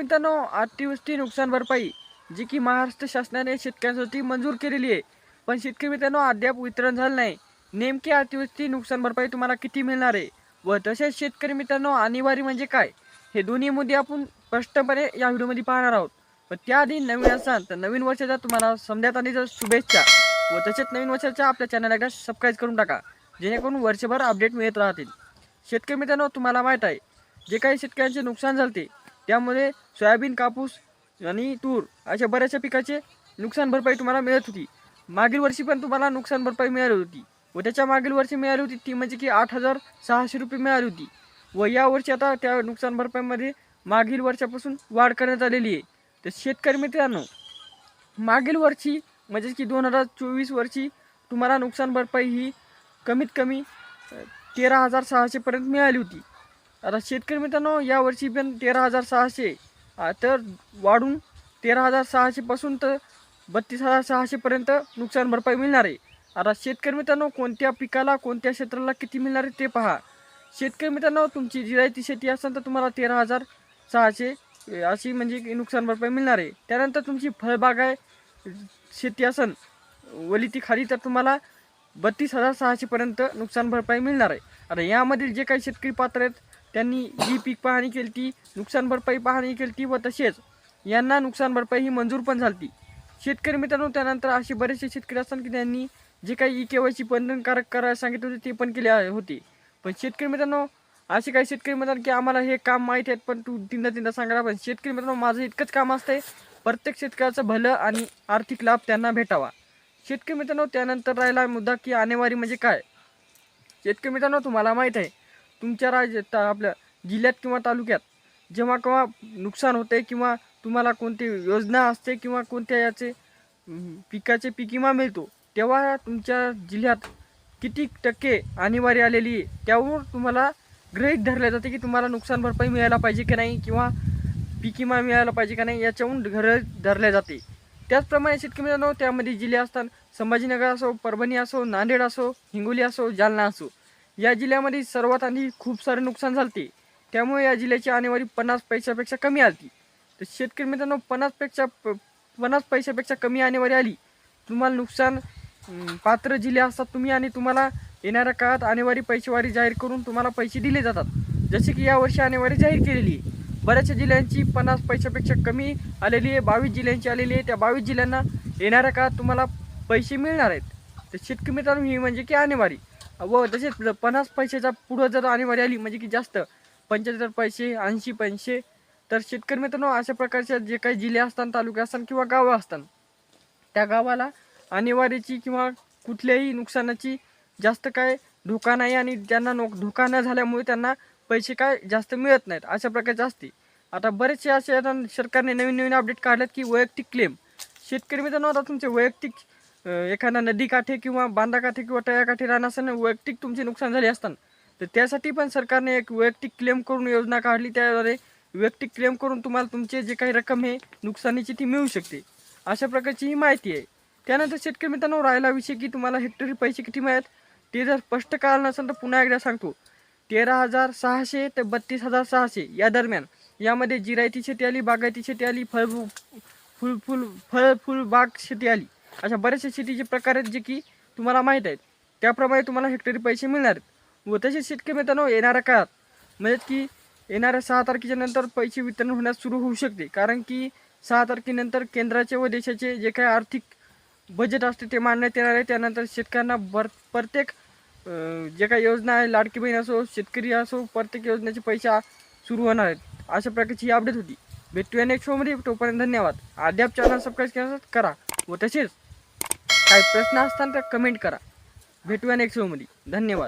मित्रांनो अतिवृष्टी नुकसान भरपाई जी की महाराष्ट्र शासनाने शेतकऱ्यांसाठी मंजूर केलेली आहे. पण शेतकरी मित्रांनो अद्याप वितरण झालं नाही. नेमकी अतिवृष्टी नुकसान भरपाई तुम्हाला किती मिळणार आहे? व तसेच शेतकरी मित्रांनो अनिवार्य म्हणजे काय? हे दोन्ही मुद्दे आपण स्पष्टपणे या व्हिडिओमध्ये पाहणार आहोत. पण त्याआधी नवीन असाल तर नवीन वर्षाच्या तुम्हाला समजात आणि शुभेच्छा. व तसेच नवीन वर्षाच्या आपल्या चॅनल एकदा सबस्क्राईब करून टाका जेणेकरून वर्षभर अपडेट मिळत राहतील. शेतकरी मित्रांनो तुम्हाला माहीत आहे जे काही शेतकऱ्यांचे नुकसान झाले त्यामध्ये सोयाबीन कापूस आणि तूर अशा बऱ्याचशा पिकाचे नुकसान भरपाई तुम्हाला मिळत होती. मागील वर्षी पण तुम्हाला नुकसान भरपाई मिळाली होती व त्याच्या मागील वर्षी मिळाली होती ती म्हणजे की आठ हजार सहाशे रुपये मिळाली होती. व या वर्षी आता त्या नुकसान भरपाईमध्ये मागील वर्षापासून वाढ करण्यात आलेली आहे. तर शेतकरी मित्रांनो मागील वर्षी म्हणजे की दोन हजार चोवीस वर्षी तुम्हाला नुकसान भरपाई ही कमीत कमी तेरा हजार सहाशेपर्यंत मिळाली होती. आता शेतकरी मित्रांनो यावर्षी पण तेरा हजार सहाशे तर वाढून तेरा हजार सहाशेपासून तर बत्तीस हजार सहाशेपर्यंत नुकसान भरपाई मिळणार आहे. आता शेतकरी मित्रांनो कोणत्या पिकाला कोणत्या क्षेत्राला किती मिळणार आहे ते पहा. शेतकरी मित्रांनो तुमची जिरायती शेती असेल तर तुम्हाला तेरा हजार सहाशे अशी म्हणजे नुकसान भरपाई मिळणार आहे. त्यानंतर तुमची फळबाग आहे शेती असन वली ती खाली तर तुम्हाला बत्तीस हजार सहाशेपर्यंत नुकसान भरपाई मिळणार आहे. आता यामधील जे काही शेतकरी पात्र आहेत त्यांनी जी पीक पाहणी केली ती नुकसान भरपाई पाहणी केली ती व तसेच यांना नुकसान भरपाई ही मंजूर पण झाली शेतकरी मित्रांनो त्यानंतर असे बरेचसे शेतकरी असतात की त्यांनी जे काही ई के वाय सी बंधनकारक करायला सांगितले होते ते पण केले होते. पण शेतकरी मित्रांनो असे काही शेतकरी म्हणतात की आम्हाला हे काम माहीत आहेत पण तू तीनदा तीनदा सांगायला पण शेतकरी मित्रांनो माझं इतकंच काम असतंय प्रत्येक शेतकऱ्याचं भलं आणि आर्थिक लाभ त्यांना भेटावा. शेतकरी मित्रांनो त्यानंतर राहिला मुद्दा की आणेवारी म्हणजे काय? शेतकरी मित्रांनो तुम्हाला माहीत आहे तुमच्या राज्यात आपल्या जिल्ह्यात किंवा तालुक्यात जेव्हा केव्हा नुकसान होते किंवा तुम्हाला कोणती योजना असते किंवा कोणत्या याचे पिकाचे पिकिमा मिळतो तेव्हा तुमच्या जिल्ह्यात किती टक्के आणीवारी आलेली आहे त्यावर तुम्हाला गृहीत धरले जाते की तुम्हाला नुकसान भरपाई मिळायला पाहिजे की नाही किंवा पिकिमा मिळायला पाहिजे का नाही याच्याहून गृहीत धरले जाते. त्याचप्रमाणे शेतकरी मित्रांनो त्यामध्ये जिल्हे असतात संभाजीनगर असो परभणी असो नांदेड असो हिंगोली असो जालना असो. या जिल्ह्यामध्ये सर्वात आधी खूप सारे नुकसान झालते. त्यामुळे या जिल्ह्याची आणेवारी पन्नास पैशापेक्षा कमी आली तर शेतकरी मित्रांनो पन्नासपेक्षा प- पन्नास पैशापेक्षा कमी आणेवारी आली. तुम्हाला नुकसान पात्र जिल्हे असतात तुम्ही आणि तुम्हाला येणाऱ्या काळात आणेवारी पैसेवारी जाहीर करून तुम्हाला पैसे दिले जातात. जसे की यावर्षी आणेवारी जाहीर केलेली आहे. बऱ्याचशा जिल्ह्यांची पन्नास पैशापेक्षा कमी आलेली आहे. बावीस जिल्ह्यांची आलेली आहे. त्या बावीस जिल्ह्यांना येणाऱ्या काळात तुम्हाला पैसे मिळणार आहेत. तर शेतकरी मित्रांनो ही म्हणजे की आणेवारी व तसेच पन्नास पैशाच्या पुढं जर आणेवारी आली म्हणजे की जास्त पंच्याहत्तर पैसे ऐंशी पैसे तर शेतकरी मित्रांनो अशा प्रकारच्या जे काही जिल्हे असतात तालुके असतात किंवा गावं असतात त्या गावाला आणेवारीची किंवा कुठल्याही नुकसानाची जास्त काय धोका नाही आणि त्यांना नो धोका न झाल्यामुळे त्यांना पैसे काय जास्त मिळत नाहीत अशा प्रकारचे असते. आता बरेचसे असे आता सरकारने नवीन नवीन अपडेट काढल्यात की वैयक्तिक क्लेम शेतकरी मित्रांनो आता तुमचे वैयक्तिक एखादा नदीकाठी किंवा बांधाकाठी किंवा तळ्याकाठी राहणं असताना वैयक्तिक तुमचे नुकसान झाले असतात तर त्यासाठी पण सरकारने एक वैयक्तिक क्लेम करून योजना काढली. त्याद्वारे वैयक्तिक क्लेम करून तुम्हाला तुमचे जे काही रक्कम आहे नुकसानीची ती मिळू शकते. अशा प्रकारची ही माहिती आहे. त्यानंतर शेतकरी मित्रांनो राहिला विषय की तुम्हाला हेक्टरी पैसे किती मिळत ते जर स्पष्ट कारण नसेल तर पुन्हा एकदा सांगतो. तेरा हजार सहाशे ते बत्तीस हजार सहाशे या दरम्यान. यामध्ये जिरायती शेती आली बागायती शेती आली फळ फुल फुल फळ फुल बाग शेती आली. अशा बऱ्याचशा शेतीचे प्रकार आहेत जे की तुम्हाला माहीत आहेत. त्याप्रमाणे तुम्हाला हेक्टरी पैसे मिळणार आहेत. व तसेच शेतकरी मित्रांनो येणाऱ्या काळात म्हणजे की येणाऱ्या सहा तारखेच्या नंतर पैसे वितरण होण्यास सुरू होऊ शकते. कारण की सहा तारखेनंतर केंद्राचे व देशाचे जे काही आर्थिक बजेट असते ते मांडण्यात येणार आहे. त्यानंतर शेतकऱ्यांना बर प्रत्येक जे काही योजना आहे लाडकी बहीण असो शेतकरी असो प्रत्येक योजनेचे पैसे सुरू होणार आहेत. अशा प्रकारची ही अपडेट होती. भेटूया नेक्स्ट शोमध्ये तोपर्यंत धन्यवाद. अद्याप चॅनल सबस्क्राईब करा. व तसेच काही प्रश्न असताना तर कमेंट करा. भेटूया नेक्स्ट शोमध्ये धन्यवाद.